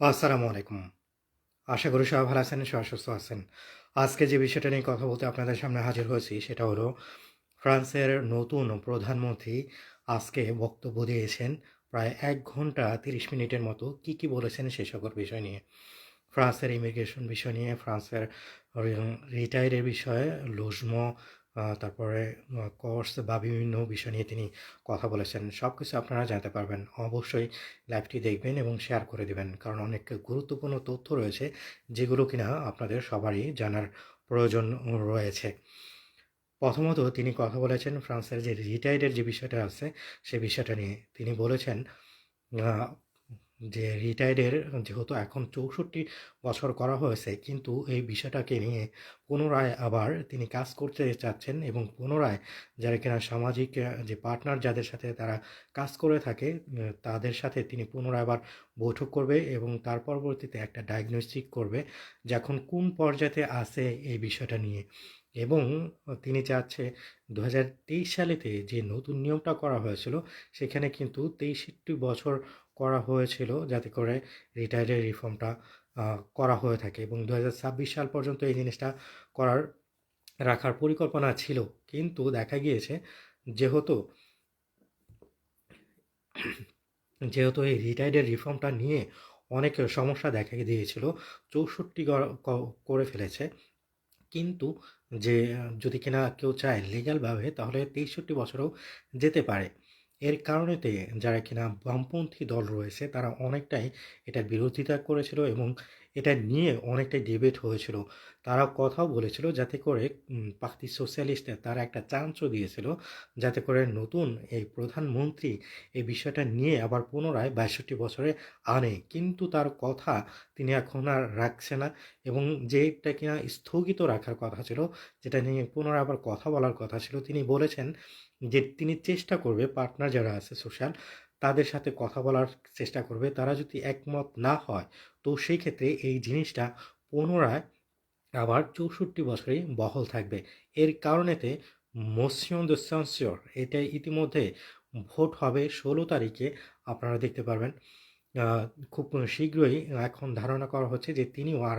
আসসালামু আলাইকুম। আশা করি সবাই ভালো আছেন, সবাই সুস্থ আছেন। আজকে যে বিষয়টা নিয়ে কথা বলতে আপনাদের সামনে হাজির হয়েছি, সেটা হলো ফ্রান্সের নতুন প্রধানমন্ত্রী আজকে বক্তব্য দিয়েছেন প্রায় এক ঘণ্টা তিরিশ মিনিটের মতো কি কি বলেছেন সে সকল বিষয় নিয়ে। ফ্রান্সের ইমিগ্রেশন বিষয় নিয়ে, ফ্রান্সের রিটায়ারের বিষয়ে লোজমো তারপরে কোর্স বা বিভিন্ন বিষয় নিয়ে তিনি কথা বলেছেন সব কিছু আপনারা জানতে পারবেন। অবশ্যই লাইভটি দেখবেন এবং শেয়ার করে দেবেন, কারণ অনেক গুরুত্বপূর্ণ তথ্য রয়েছে যেগুলো কিনা আপনাদের সবারই জানার প্রয়োজন রয়েছে। প্রথমত তিনি কথা বলেছেন ফ্রান্সের যে রিটায়ার্ডের যে বিষয়টা আছে, সে বিষয়টা নিয়ে। তিনি বলেছেন যে রিটায়ার্ডের যেহেতু এখন চৌষট্টি বছর করা হয়েছে, কিন্তু এই বিষয়টাকে নিয়ে পুনরায় আবার তিনি কাজ করতে চাচ্ছেন এবং পুনরায় যারা কিনা সামাজিক যে পার্টনার যাদের সাথে তারা কাজ করে থাকে তাদের সাথে তিনি পুনরায় আবার বৈঠক করবে এবং তার পরবর্তীতে একটা ডায়াগনস্টিক করবে যখন কোন পর্যায়ে আছে এই বিষয়টা নিয়ে। এবং তিনি চাচ্ছে দু হাজার তেইশ সালেতে যে নতুন নিয়মটা করা হয়েছিল, সেখানে কিন্তু তেইশটি বছর করা হয়েছিল যাতে করে রিটায়ার্ডের রিফর্মটা করা হয়ে থাকে এবং দু হাজার ছাব্বিশ সাল পর্যন্ত এই জিনিসটা করার, রাখার পরিকল্পনা ছিল। কিন্তু দেখা গিয়েছে যেহেতু যেহেতু এই রিটায়ার্ডের রিফর্মটা নিয়ে অনেক সমস্যা দেখা দিয়েছিল, চৌষট্টি করে ফেলেছে। কিন্তু যে, যদি কিনা কেউ চায় লিগ্যালভাবে তাহলে তেষট্টি বছরেও যেতে পারে। এর কারণেতে যারা কিনা বামপন্থী দল রয়েছে, তারা অনেকটাই এটার বিরোধিতা করেছিল এবং এটা নিয়ে অনেকটাই ডিবেট হয়েছিল। তারা কথাও বলেছিল যাতে করে পার্টি সোশ্যালিস্টদের তারা একটা চান্সও দিয়েছিল যাতে করে নতুন এই প্রধানমন্ত্রী এই বিষয়টা নিয়ে আবার পুনরায় বাষট্টি বছরে আনে। কিন্তু তার কথা তিনি এখন আর রাখছে না এবং যেটা কিনা স্থগিত রাখার কথা ছিল, যেটা নিয়ে পুনরায় আবার কথা বলার কথা ছিল, তিনি বলেছেন যে তিনি চেষ্টা করবে পার্টনার যারা আছে সোশ্যাল তাদের সাথে কথা বলার চেষ্টা করবে। তারা যদি একমত না হয়, তো সেই ক্ষেত্রে এই জিনিসটা পুনরায় আবার চৌষট্টি বছরেই বহল থাকবে। এর কারণেতে মোশন de censure এটা ইতিমধ্যে ভোট হবে ষোলো তারিখে, আপনারা দেখতে পারবেন। খুব শীঘ্রই এখন ধারণা করা হচ্ছে যে তিনিও আর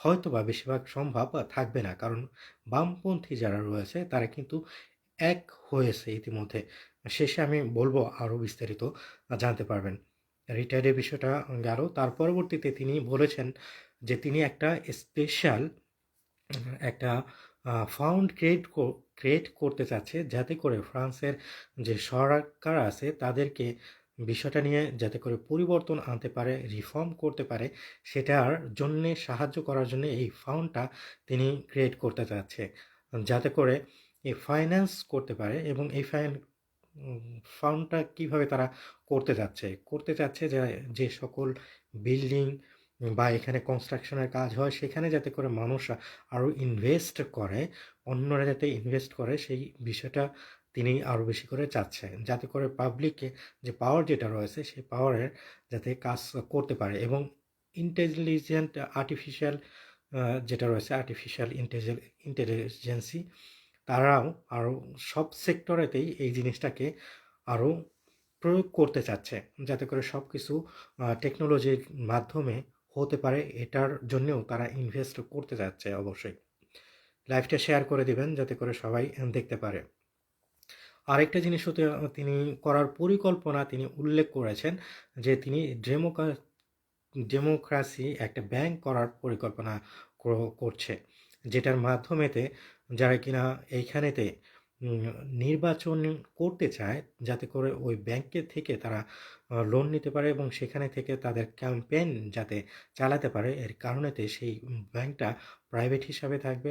হয়তো বা বেশিরভাগ সম্ভব থাকবে না, কারণ বামপন্থী যারা রয়েছে, তারা কিন্তু এক হয়েছে ইতিমধ্যে। শেষে আমি বলব আরও বিস্তারিত জানতে পারবেন। রিটায়ারের বিষয়টা গেল। তার পরবর্তীতে তিনি বলেছেন যে তিনি একটা স্পেশাল একটা ফাউন্ড ক্রিয়েট ক্রিয়েট করতে চাচ্ছে যাতে করে ফ্রান্সের যে সরকার আছে তাদেরকে বিষয়টা নিয়ে যাতে করে পরিবর্তন আনতে পারে রিফর্ম করতে পারে, সেটার জন্যে সাহায্য করার জন্য এই ফাউন্ডটা তিনি ক্রিয়েট করতে চাচ্ছে। যাতে করে এই ফাইন্যান্স করতে পারে এবং এই ফাইন ফাউন্ডটা কীভাবে তারা করতে যাচ্ছে? করতে চাচ্ছে যে যে সকল বিল্ডিং বা এখানে কনস্ট্রাকশনের কাজ হয়, সেখানে যাতে করে মানুষ আরও ইনভেস্ট করে, অন্যরা যাতে ইনভেস্ট করে, সেই বিষয়টা তিনি আরও বেশি করে চাচ্ছে যাতে করে পাবলিককে যে পাওয়ার যেটা রয়েছে সেই পাওয়ারের যাতে কাজ করতে পারে এবং ইন্টেলিজেন্ট আর্টিফিশিয়াল যেটা রয়েছে আর্টিফিশিয়াল ইন্টেলিজেন্সি তারাও আরও সব সেক্টরেতেই এই জিনিসটাকে আরও প্রয়োগ করতে চাচ্ছে। যাতে করে সব কিছু টেকনোলজির মাধ্যমে হতে পারে, এটার জন্যেও তারা ইনভেস্ট করতে চাচ্ছে অবশ্যই। লাইভটা শেয়ার করে দিবেন যাতে করে সবাই দেখতে পারে। আরেকটা জিনিস হতে, তিনি করার পরিকল্পনা তিনি উল্লেখ করেছেন যে তিনি ডেমোক্রা ডেমোক্রাসি একটা ব্যাংক করার পরিকল্পনা করছে। যেটার মাধ্যমেতে যারা কিনা এইখানেতে নির্বাচন করতে চায়, যাতে করে ওই ব্যাংকের থেকে তারা লোন নিতে পারে এবং সেখানে থেকে তাদের ক্যাম্পেইন যাতে চালাতে পারে। এর কারণেতে সেই ব্যাংকটা প্রাইভেট হিসাবে থাকবে।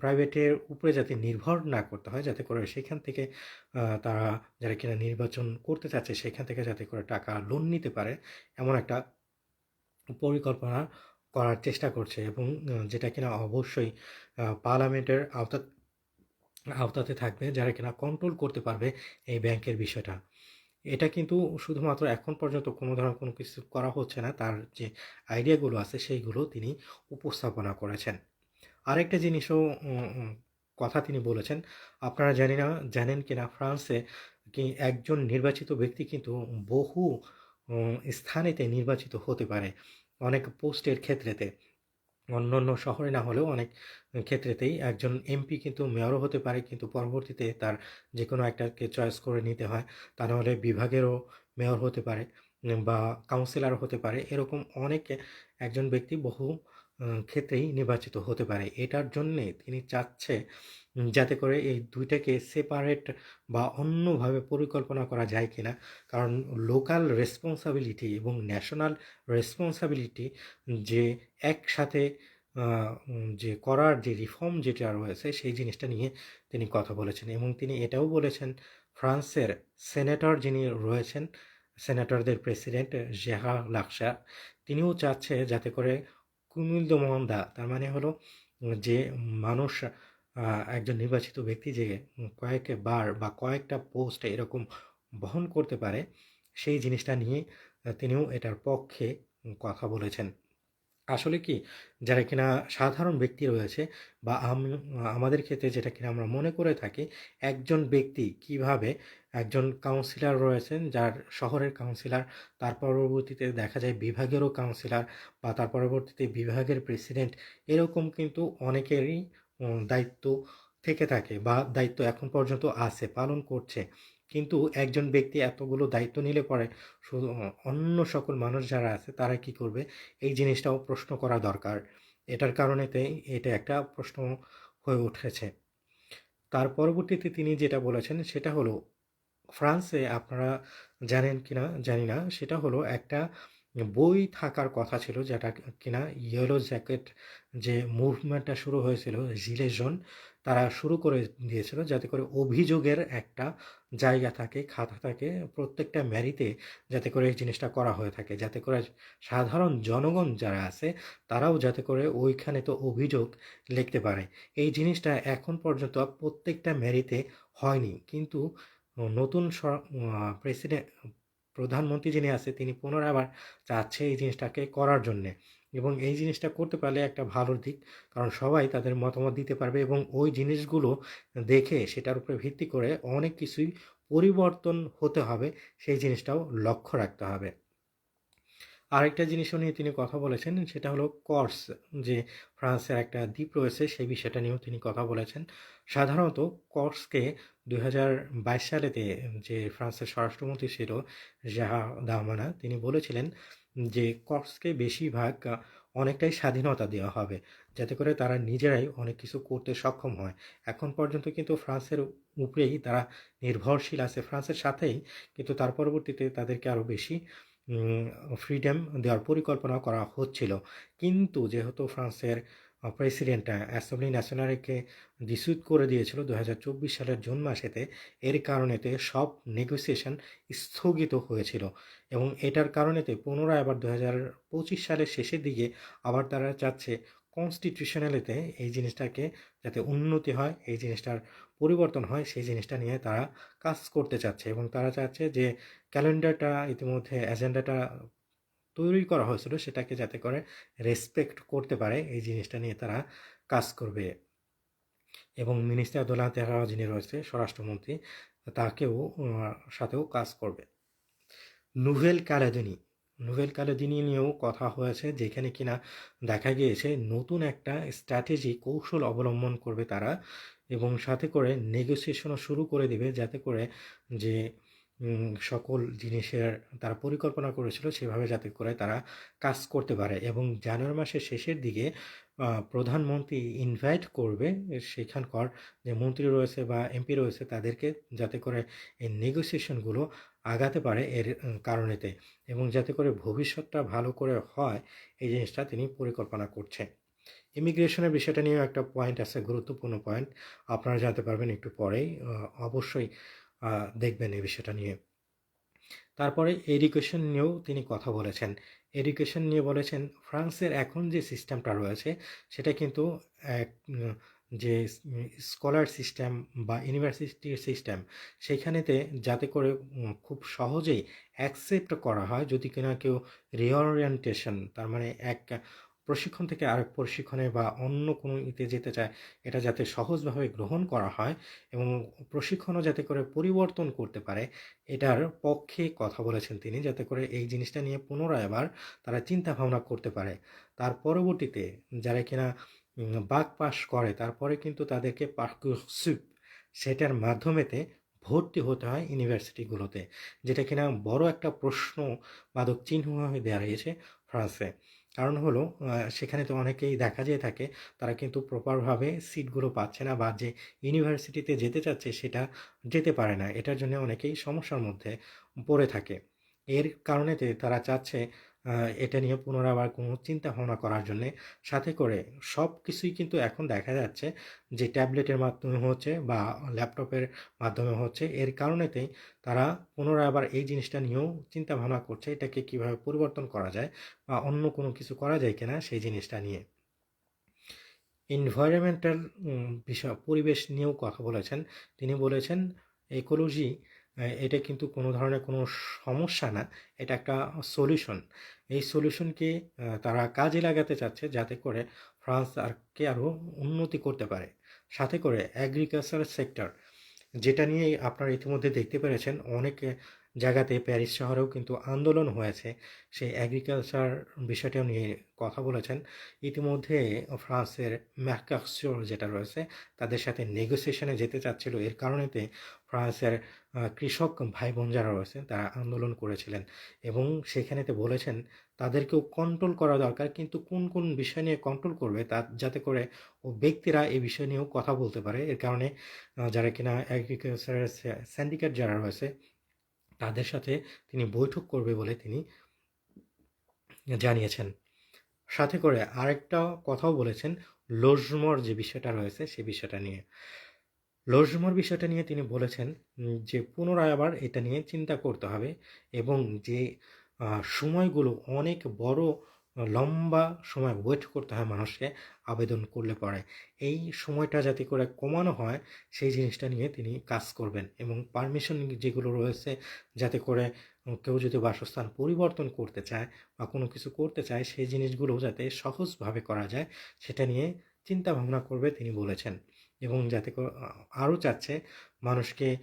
প্রাইভেটের উপরে যাতে নির্ভর না করতে হয়, যাতে করে সেখান থেকে তারা যারা কিনা নির্বাচন করতে চাচ্ছে, সেখান থেকে যাতে করে টাকা লোন নিতে পারে। এমন একটা পরিকল্পনা করার চেষ্টা করছে এবং যেটা কিনা অবশ্যই পার্লামেন্টের আওতা, আওতাতে থাকবে, যারা কিনা কন্ট্রোল করতে পারবে এই ব্যাংকের বিষয়টা এটা কিন্তু শুধুমাত্র এখন পর্যন্ত কোনো ধরনের কোনো কিছু করা হচ্ছে না, তার যে আইডিয়াগুলো আছে সেইগুলো তিনি উপস্থাপনা করেছেন আরেকটা জিনিসও কথা তিনি বলেছেন, আপনারা জানি না, জানেন কিনা ফ্রান্সে কি একজন নির্বাচিত ব্যক্তি কিন্তু বহু স্থানেতে নির্বাচিত হতে পারে। অনেক পোস্টের ক্ষেত্রেতে। অন্য অন্য শহরে না হলেও অনেক ক্ষেত্রেতেই একজন এমপি কিন্তু মেয়রও হতে পারে, কিন্তু পরবর্তীতে তার যে কোনো একটাকে চয়েস করে নিতে হয়। তা নাহলে বিভাগেরও মেয়র হতে পারে বা কাউন্সিলর হতে পারে। এরকম অনেক একজন ব্যক্তি বহু ক্ষেত্রেই নির্বাচিত হতে পারে। এটার জন্যে তিনি চাচ্ছে যাতে করে এই দুইটাকে সেপারেট বা অন্যভাবে পরিকল্পনা করা যায় কিনা। কারণ লোকাল রেসপন্সিবিলিটি এবং ন্যাশনাল রেসপন্সিবিলিটি যে একসাথে যে করার যে রিফর্ম যেটা রয়েছে সেই জিনিসটা নিয়ে তিনি কথা বলেছেন এবং তিনি এটাও বলেছেন ফ্রান্সের সেনেটর যিনি রয়েছেন, সেনেটরদের প্রেসিডেন্ট জেহা লাকসার তিনিও চাচ্ছে যাতে করে কুমিল্দ মন্দা তার মানে হলো যে মানুষ একজন নির্বাচিত ব্যক্তি যে কয়েকবার বা কয়েকটা পোস্ট এরকম বহন করতে পারে, সেই জিনিসটা নিয়ে তিনিও এটার পক্ষে কথা বলেছেন। আসলে কি যারা কিনা সাধারণ ব্যক্তি রয়েছে বা আমাদের ক্ষেত্রে যেটা কিনা আমরা মনে করে থাকি, একজন ব্যক্তি কীভাবে একজন কাউন্সিলর রয়েছেন যার শহরের কাউন্সিলর, তার পরবর্তীতে দেখা যায় বিভাগেরও কাউন্সিলর বা তার পরবর্তীতে বিভাগের প্রেসিডেন্ট এরকম কিন্তু অনেকেরই দায়িত্ব থেকে থাকে বা দায়িত্ব এখন পর্যন্ত আছে, পালন করছে। কিন্তু একজন ব্যক্তি এতগুলো দায়িত্ব নিলে পরে অন্য সকল মানুষ যারা আছে তারা কি করবে? এই জিনিসটাও প্রশ্ন করা দরকার। এটার কারণেতেই এটা একটা প্রশ্ন হয়ে উঠেছে। তার পরবর্তীতে তিনি যেটা বলেছেন সেটা হলো ফ্রান্সে আপনারা জানেন কিনা জানি না। সেটা হলো একটা বই থাকার কথা ছিল যেটা কিনা ইয়েলো জ্যাকেট যে মুভমেন্টটা শুরু হয়েছিল জিলে জোন তারা শুরু করে দিয়েছিল যাতে করে অভিযোগের একটা জায়গা থাকে, খাতা থাকে প্রত্যেকটা ম্যারিতে যাতে করে এই জিনিসটা করা হয়ে থাকে। যাতে করে সাধারণ জনগণ যারা আছে তারাও যাতে করে ওইখানে তো অভিযোগ লিখতে পারে। এই জিনিসটা এখন পর্যন্ত প্রত্যেকটা ম্যারিতে হয়নি। কিন্তু নতুন প্রেসিডেন্ট প্রধানমন্ত্রী যিনি আছে, তিনি পুনরায় আবার চাচ্ছে এই জিনিসটাকে করার জন্যে এবং এই জিনিসটা করতে পারলে একটা ভালো দিক। কারণ সবাই তাদের মতামত দিতে পারবে এবং ওই জিনিসগুলো দেখে সেটার উপরে ভিত্তি করে অনেক কিছুই পরিবর্তন হতে হবে, সেই জিনিসটাও লক্ষ্য রাখতে হবে। আরেকটা জিনিসও নিয়ে তিনি কথা বলেছেন, সেটা হলো কর্স যে ফ্রান্সের একটা দ্বীপ রয়েছে, সেই বিষয়টা নিয়েও তিনি কথা বলেছেন। সাধারণত কর্সকে ২০২২ সালেতে যে ফ্রান্সের স্বরাষ্ট্রমন্ত্রী ছিল জাহা দামানা তিনি বলেছিলেন যে কর্সকে বেশিরভাগ অনেকটাই স্বাধীনতা দেওয়া হবে। যাতে করে তারা নিজেরাই অনেক কিছু করতে সক্ষম হয়। এখন পর্যন্ত কিন্তু ফ্রান্সের উপরেই তারা নির্ভরশীল আছে, ফ্রান্সের সাথেই, কিন্তু তার পরবর্তীতে তাদেরকে আরও বেশি ফ্রিডম দেওয়ার পরিকল্পনা করা হচ্ছিল। কিন্তু যেহেতু ফ্রান্সের প্রেসিডেন্ট অ্যাসেম্বলি ন্যাশনালকে ডিসিউট করে দিয়েছিল ২০২৪ সালের জুন মাসেতে, এর কারণেতে সব নেগোসিয়েশন স্থগিত হয়েছিল এবং এটার কারণেতে পুনরায় আবার দু হাজার পঁচিশ সালের শেষের দিকে আবার তারা চাচ্ছে কনস্টিটিউশনালিতে এই জিনিসটাকে যাতে উন্নতি হয়, এই জিনিসটার পরিবর্তন হয় সেই জিনিসটা নিয়ে তারা কাজ করতে চাচ্ছে এবং তারা চাচ্ছে যে ক্যালেন্ডারটা ইতিমধ্যে এজেন্ডাটা তৈরি করা হয়েছিল সেটাকে যাতে করে রেসপেক্ট করতে পারে এই জিনিসটা নিয়ে তারা কাজ করবে। এবং মিনিস্টার দে l'Intérieur যিনি রয়েছে স্বরাষ্ট্রমন্ত্রী তাকেও সাথেও কাজ করবে। নুভেল ক্যালেডোনি, নুভেল ক্যালেডোনি নিয়েও কথা হয়েছে, যেখানে কিনা দেখা গিয়েছে নতুন একটা স্ট্র্যাটেজি কৌশল অবলম্বন করবে তারা এবং সাথে করে নেগোসিয়েশনও শুরু করে দিবে, যাতে করে যে সকল জিনিসের তারা পরিকল্পনা করেছিল সেভাবে যাতে করে তারা কাজ করতে পারে এবং জানুয়ারি মাসের শেষের দিকে প্রধানমন্ত্রী ইনভাইট করবে সেখানকার যে মন্ত্রী রয়েছে বা এমপি রয়েছে তাদেরকে যাতে করে এই নেগোসিয়েশনগুলো আগাতে পারে এর কারণেতে এবং যাতে করে ভবিষ্যৎটা ভালো করে হয় এই জিনিসটা তিনি পরিকল্পনা করছে। ইমিগ্রেশনের বিষয়টা নিয়েও একটা পয়েন্ট আছে, গুরুত্বপূর্ণ পয়েন্ট। আপনারা জানতে পারবেন একটু পরেই। অবশ্যই দেখবেন এই বিষয়টা নিয়ে। তারপরে এডুকেশন নিয়েও তিনি কথা বলেছেন। এডুকেশন নিয়ে বলেছেন, ফ্রান্সের এখন যে সিস্টেমটা রয়েছে, সেটা কিন্তু এক যে স্কলার সিস্টেম বা ইউনিভার্সিটির সিস্টেম সেইখানেতে যাতে করে খুব সহজেই অ্যাকসেপ্ট করা হয় যদি কিনা কেউ রিওরিয়েন্টেশন তার মানে এক প্রশিক্ষণ থেকে আরেক প্রশিক্ষণে বা অন্য কোনো ইতে যেতে চায়, এটা যাতে সহজভাবে গ্রহণ করা হয় এবং প্রশিক্ষণও যাতে করে পরিবর্তন করতে পারে, এটার পক্ষে কথা বলেছেন তিনি, যাতে করে এই জিনিসটা নিয়ে পুনরায় আবার তারা চিন্তা ভাবনা করতে পারে। তার পরবর্তীতে যারা কিনা বাক পাস করে, তারপরে কিন্তু তাদেরকে পার্কুসিপ সেটার মাধ্যমেতে ভর্তি হতে হয় ইউনিভার্সিটিগুলোতে, যেটা কিনা বড় একটা প্রশ্ন বাদক চিহ্ন হয়ে দাঁড়িয়েছে ফ্রান্সে। কারণ হলো সেখানে তো অনেকেই দেখা যেয়ে থাকে, তারা কিন্তু প্রপারভাবে সিটগুলো পাচ্ছে না বা যে ইউনিভার্সিটিতে যেতে চাচ্ছে সেটা যেতে পারে না, এটার জন্য অনেকেই সমস্যার মধ্যে পড়ে থাকে। এর কারণেতে তারা চাচ্ছে এটা নিয়ে পুনরাবার কোনো চিন্তা ভাবনা করার জন্যে। সাথে করে সব কিছুই কিন্তু এখন দেখা যাচ্ছে যে ট্যাবলেটের মাধ্যমে হচ্ছে বা ল্যাপটপের মাধ্যমে হচ্ছে। এর কারণেতেই তারা পুনরায় আবার এই জিনিসটা নিয়েও চিন্তা ভাবনা করছে, এটাকে কীভাবে পরিবর্তন করা যায় বা অন্য কোনো কিছু করা যায় কিনা সেই জিনিসটা নিয়ে। এনভায়রনমেন্টাল বিষয়, পরিবেশ নিয়েও কথা বলেছেন। তিনি বলেছেন ইকোলজি এটা কিন্তু কোনো ধরনের কোনো সমস্যা না, এটা একটা সলিউশন এই সলিউশনকে তারা কাজে লাগাতে চাচ্ছে যাতে করে ফ্রান্স আরকে আরও উন্নতি করতে পারে। সাথে করে অ্যাগ্রিকালচার সেক্টর যেটা নিয়ে আপনারা ইতিমধ্যে দেখতে পেরেছেন, অনেক জায়গাতে প্যারিস শহরেও কিন্তু আন্দোলন হয়েছে। সেই অ্যাগ্রিকালচার বিষয়টাও নিয়ে কথা বলেছেন। ইতিমধ্যে ফ্রান্সের ম্যাকাসিওর যেটা রয়েছে, তাদের সাথে নেগোসিয়েশনে যেতে চাচ্ছিল। এর কারণেতে ফ্রান্সের কৃষক ভাই বোন যারা রয়েছে তারা আন্দোলন করেছিলেন এবং সেখানেতে বলেছেন, তাদেরকেও কন্ট্রোল করা দরকার, কিন্তু কোন কোন বিষয় নিয়ে কন্ট্রোল করবে তা, যাতে করে ও ব্যক্তিরা এই বিষয় নিয়েও কথা বলতে পারে। এর কারণে যারা কিনা অ্যাগ্রিকালচারের স্যান্ডিকেট যারা রয়েছে তাদের সাথে তিনি বৈঠক করবে বলে তিনি জানিয়েছেন। সাথে করে আরেকটা কথাও বলেছেন লোজমর যে বিষয়টা রয়েছে সে বিষয়টা নিয়ে। লোজমর বিষয়টা নিয়ে তিনি বলেছেন যে পুনরায় আবার এটা নিয়ে চিন্তা করতে হবে এবং যে সময়গুলো অনেক বড় লম্বা সময় ওয়েট করতে হয় মানুষকে আবেদন করলে পরে। এই সময়টা যাতে করে কমানো হয়, সেই জিনিসটা নিয়ে তিনি কাজ করবেন এবং পারমিশন যেগুলো রয়েছে, যাতে করে কেউ যদি বাসস্থান পরিবর্তন করতে চায় বা কোনো কিছু করতে চায়, সেই জিনিসগুলো যাতে সহজভাবে করা যায়, সেটা নিয়ে চিন্তা ভাবনা করবে তিনি বলেছেন। এবং যাতে আরও চাচ্ছে মানুষকে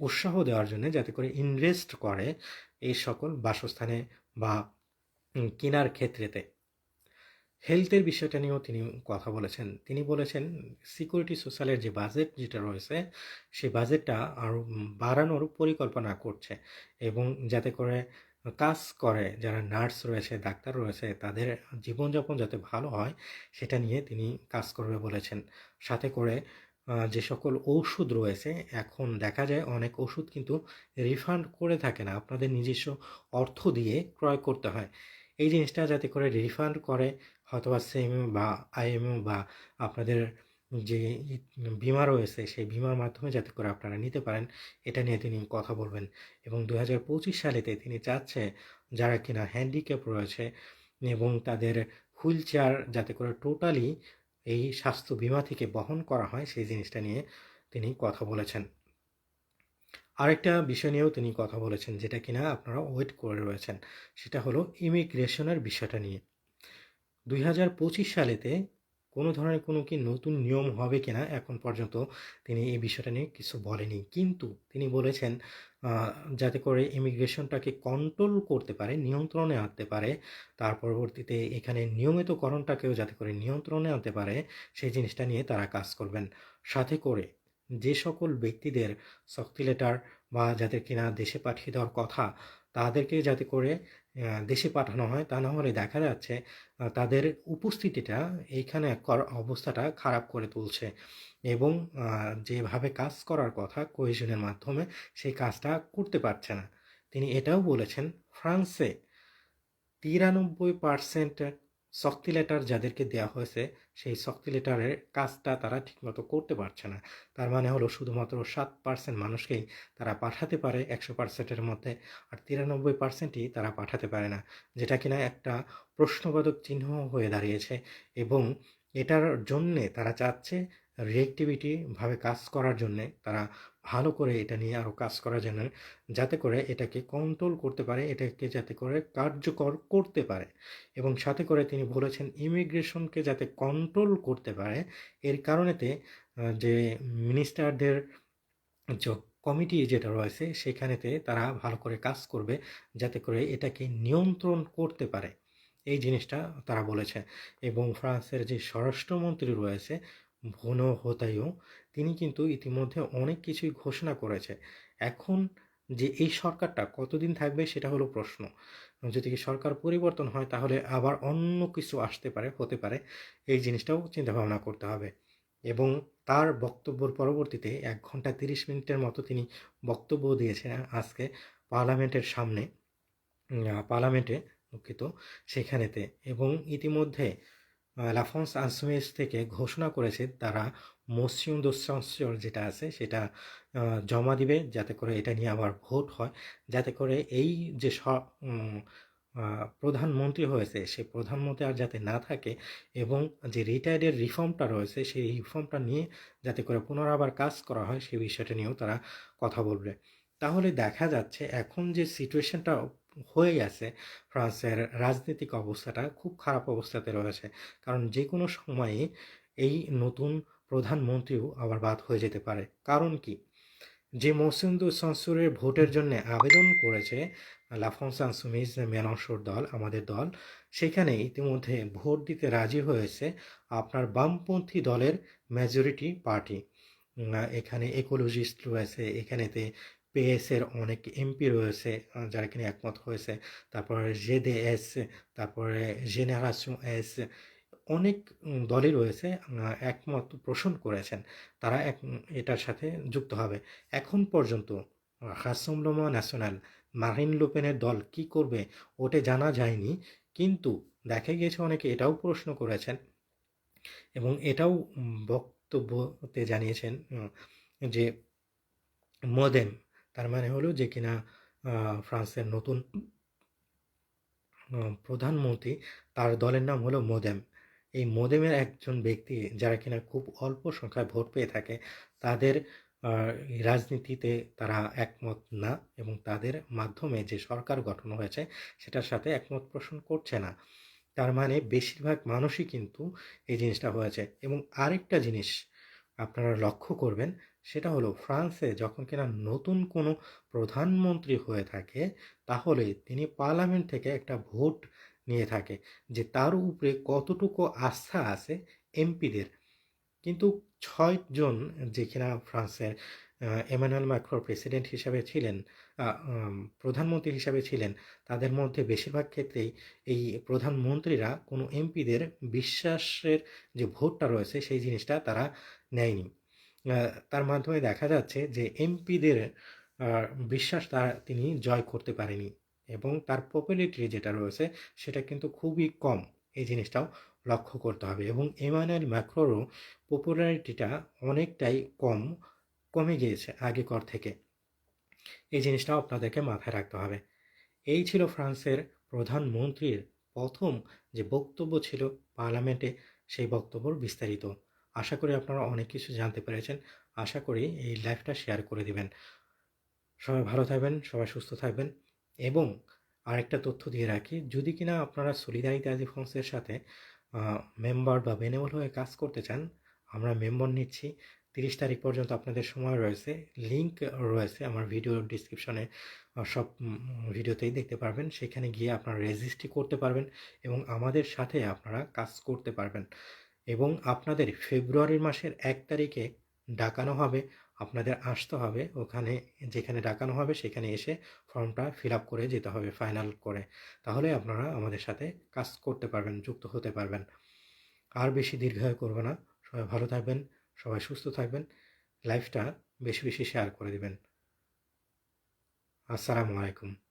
উৎসাহ দেওয়ার জন্য যাতে করে ইনভেস্ট করে এই সকল বাসস্থানে বা কেনার ক্ষেত্রেতে। হেলথের বিষয়টা নিয়েও তিনি কথা বলেছেন। তিনি বলেছেন, সিকিউরিটি সোশ্যালের যে বাজেট যেটা রয়েছে, সেই বাজেটটা আরও বাড়ানোর পরিকল্পনা করছে এবং যাতে করে কাজ করে যারা নার্স রয়েছে, ডাক্তার রয়েছে, তাদের জীবনযাপন যাতে ভালো হয়, সেটা নিয়ে তিনি কাজ করবে বলেছেন। সাথে করে যে সকল ঔষধ রয়েছে, এখন দেখা যায় অনেক ওষুধ কিন্তু রিফান্ড করে থাকে না। আপনাদের নিজস্ব অর্থ দিয়ে ক্রয় করতে হয়। এই জিনিসটা যাতে করে রিফান্ড করে হয়তোবা সেম বা আইএমও বা আপনাদের যে বিমা রয়েছে, সেই বিমার মাধ্যমে যাতে করে আপনারা নিতে পারেন, এটা নিয়ে তিনি কথা বলবেন। এবং দু হাজার পঁচিশ সালেতে তিনি চাচ্ছে যারা কিনা হ্যান্ডিক্যাপ রয়েছে এবং তাদের হুইল চেয়ার যাতে করে টোটালি এই স্বাস্থ্য বিমা থেকে বহন করা হয়, সেই জিনিসটা নিয়ে তিনি কথা বলেছেন। আরেকটা বিষয় নিয়েও তিনি কথা বলেছেন, যেটা কিনা আপনারা ওয়েট করে রয়েছেন। সেটা হলো ইমিগ্রেশনের বিষয়টা নিয়ে। দুই হাজার পঁচিশ সালেতে কোনো ধরনের কোনো কি নতুন নিয়ম হবে কিনা এখন পর্যন্ত তিনি এই বিষয়টা নিয়ে কিছু বলেনি কিন্তু তিনি বলেছেন যাতে করে ইমিগ্রেশনটাকে কন্ট্রোল করতে পারে, নিয়ন্ত্রণে আনতে পারে, তার পরবর্তীতে এখানে নিয়মিতকরণটাকেও যাতে করে নিয়ন্ত্রণে আনতে পারে, সেই জিনিসটা নিয়ে তারা কাজ করবেন। সাথে করে যে সকল ব্যক্তিদের শক্তি লেটার বা যাদের কিনা দেশে পাঠিয়ে দেওয়ার কথা তাদেরকে যাতে করে দেশে পাঠানো হয়, তা না হলে দেখা যাচ্ছে তাদের উপস্থিতিটা এইখানে অবস্থাটা খারাপ করে তুলছে এবং যেভাবে কাজ করার কথা কোহেশনের মাধ্যমে সেই কাজটা করতে পারছে না। তিনি এটাও বলেছেন, ফ্রান্সে তিরানব্বই পার্সেন্ট শক্তি লেটার যাদেরকে দেওয়া হয়েছে, সেই শক্তি লেটারের কাজটা তারা ঠিকমতো করতে পারছে না। তার মানে হলো শুধুমাত্র সাত পার্সেন্ট মানুষকেই তারা পাঠাতে পারে, একশো পার্সেন্টের মধ্যে, আর তিরানব্বই পার্সেন্টই তারা পাঠাতে পারে না, যেটা কিনা একটা প্রশ্নবোধক চিহ্ন হয়ে দাঁড়িয়েছে এবং এটার জন্যে তারা চাচ্ছে রিয়েক্টিভিটিভাবে কাজ করার জন্যে তারা ভালো করে এটা নিয়ে আরও কাজ করা যেন, যাতে করে এটাকে কন্ট্রোল করতে পারে, এটাকে যাতে করে কার্যকর করতে পারে। এবং সাথে করে তিনি বলেছেন ইমিগ্রেশনকে যাতে কন্ট্রোল করতে পারে, এর কারণেতে যে মিনিস্টারদের যে কমিটি যেটা রয়েছে, সেখানেতে তারা ভালো করে কাজ করবে, যাতে করে এটাকে নিয়ন্ত্রণ করতে পারে। এই জিনিসটা তারা বলেছে। এবং ফ্রান্সের যে স্বরাষ্ট্রমন্ত্রী রয়েছে, ভনো হোতাইও তিনি কিন্তু ইতিমধ্যে অনেক কিছুই ঘোষণা করেছে এখন যে এই সরকারটা কতদিন থাকবে সেটা হলো প্রশ্ন। যদি কি সরকার পরিবর্তন হয় তাহলে আবার অন্য কিছু আসতে পারে, হতে পারে। এই জিনিসটাও চিন্তাভাবনা করতে হবে। এবং তার বক্তব্যর পরবর্তীতে এক ঘণ্টা তিরিশ মিনিটের মতো তিনি বক্তব্য দিয়েছেন আজকে পার্লামেন্টের সামনে। পার্লামেন্টে দুঃখিত সেখানেতে। এবং ইতিমধ্যে লাফন্স আসমেস থেকে ঘোষণা করেছে তারা মোসিউন দোসাংশর যেটা আছে, সেটা জমা দিবে যাতে করে এটা নিয়ে আবার ভোট হয়। যাতে করে এই যে প্রধানমন্ত্রী হয়েছে, সে প্রধানমন্ত্রী আর যাতে না থাকে এবং যে রিটায়ার্ডের রিফর্মটা রয়েছে, সেই রিফর্মটা নিয়ে যাতে করে পুনরাবার কাজ করা হয়, সেই বিষয়টা নিয়েও তারা কথা বলবে। তাহলে দেখা যাচ্ছে এখন যে সিচুয়েশনটা হয়ে গেছে, ফ্রান্সের রাজনৈতিক অবস্থাটা খুব খারাপ অবস্থাতে রয়েছে। কারণ যে কোনো সময়ে এই নতুন প্রধানমন্ত্রীও আবার বাদ হয়ে যেতে পারে। কারণ কি? যে মৌসুন্দু সংসুরের ভোটের জন্য আবেদন করেছে লাফংসান সুমিজ মেনসর দল, আমাদের দল সেখানে ইতিমধ্যে ভোট দিতে রাজি হয়েছে আপনার বামপন্থী দলের মেজরিটি পার্টি এখানে ইকোলজিস্ট রয়েছে, এখানেতে পেএসের অনেক এমপি রয়েছে, যারা কিনা একমত হয়েছে। তারপরে জেডে এস তারপরে জেনারেশন এস অনেক দলই রয়েছে একমত পোষণ করেছেন। তারা এক এটার সাথে যুক্ত হবে। এখন পর্যন্ত হাসমলমা ন্যাশনাল মারিন লোপেনের দল কি করবে ওটে জানা যায়নি, কিন্তু দেখা গিয়েছে অনেকে এটাও প্রশ্ন করেছেন এবং এটাও বক্তব্যতে জানিয়েছেন যে মদেম, তার মানে হলো যে কিনা ফ্রান্সের নতুন প্রধানমন্ত্রী, তার দলের নাম হলো মোদেম। এই মোদেমের একজন ব্যক্তি যারা কিনা খুব অল্প সংখ্যায় ভোট পেয়ে থাকে, তাদের রাজনীতিতে তারা একমত না এবং তাদের মাধ্যমে যে সরকার গঠন হয়েছে সেটার সাথে একমত পোষণ করছে না। তার মানে বেশিরভাগ মানুষই কিন্তু এই জিনিসটা হয়েছে। এবং আরেকটা জিনিস আপনারা লক্ষ্য করবেন, সেটা হলো ফ্রান্সে যখন কিনা নতুন কোনো প্রধানমন্ত্রী হয়ে থাকে, তাহলে তিনি পার্লামেন্ট থেকে একটা ভোট নিয়ে থাকে যে তার উপরে কতটুকু আস্থা আছে এমপিদের। কিন্তু ছয়জন যে কিনা ফ্রান্সের এমানুয়েল ম্যাক্রোর প্রেসিডেন্ট হিসাবে ছিলেন প্রধানমন্ত্রী হিসাবে ছিলেন, তাদের মধ্যে বেশিরভাগ ক্ষেত্রেই এই প্রধানমন্ত্রীরা কোনো এমপিদের বিশ্বাসের যে ভোটটা রয়েছে সেই জিনিসটা তারা নেয়নি। তার মাধ্যমে দেখা যাচ্ছে যে এমপিদের বিশ্বাস তার, তিনি জয় করতে পারেনি। এবং তার পপুলারিটি যেটা রয়েছে, সেটা কিন্তু খুবই কম। এই জিনিসটাও লক্ষ্য করতে হবে এবং এমানুয়েল ম্যাক্রোরও পপুলারিটিটা অনেকটাই কম, কমে গিয়েছে আগেকর থেকে। এই জিনিসটাও আপনাদেরকে মাথায় রাখতে হবে। এই ছিল ফ্রান্সের প্রধানমন্ত্রীর প্রথম যে বক্তব্য ছিল পার্লামেন্টে, সেই বক্তব্যর বিস্তারিত। আশা করি আপনারা অনেক কিছু জানতে পেরেছেন। আশা করি এই লাইভটা শেয়ার করে দিবেন। সবাই ভালো থাকবেন, সবাই সুস্থ থাকবেন। এবং আরেকটা তথ্য দিয়ে রাখি, যদি কিনা আপনারা সলিদারিতা ফোন্সের সাথে মেম্বার বা বেনেবল হয়ে কাজ করতে চান, আমরা মেম্বার নিচ্ছি। তিরিশ তারিখ পর্যন্ত আপনাদের সময় রয়েছে। লিঙ্ক রয়েছে আমার ভিডিও ডিসক্রিপশনে সব ভিডিওতেই দেখতে পারবেন। সেখানে গিয়ে আপনারা রেজিস্ট্রি করতে পারবেন এবং আমাদের সাথে আপনারা কাজ করতে পারবেন। এবং আপনাদের ফেব্রুয়ারি মাসের এক তারিখে ডাকানো হবে। আপনাদের আসতে হবে। ওখানে যেখানে ডাকানো হবে সেখানে এসে ফর্মটা ফিল আপ করে যেতে হবে ফাইনাল করে। তাহলে আপনারা আমাদের সাথে কাজ করতে পারবেন, যুক্ত হতে পারবেন। আর বেশি দীর্ঘায়ু করবে না। সবাই ভালো থাকবেন, সবাই সুস্থ থাকবেন, লাইফটা বেশি বেশি শেয়ার করে দেবেন। আসসালামু আলাইকুম।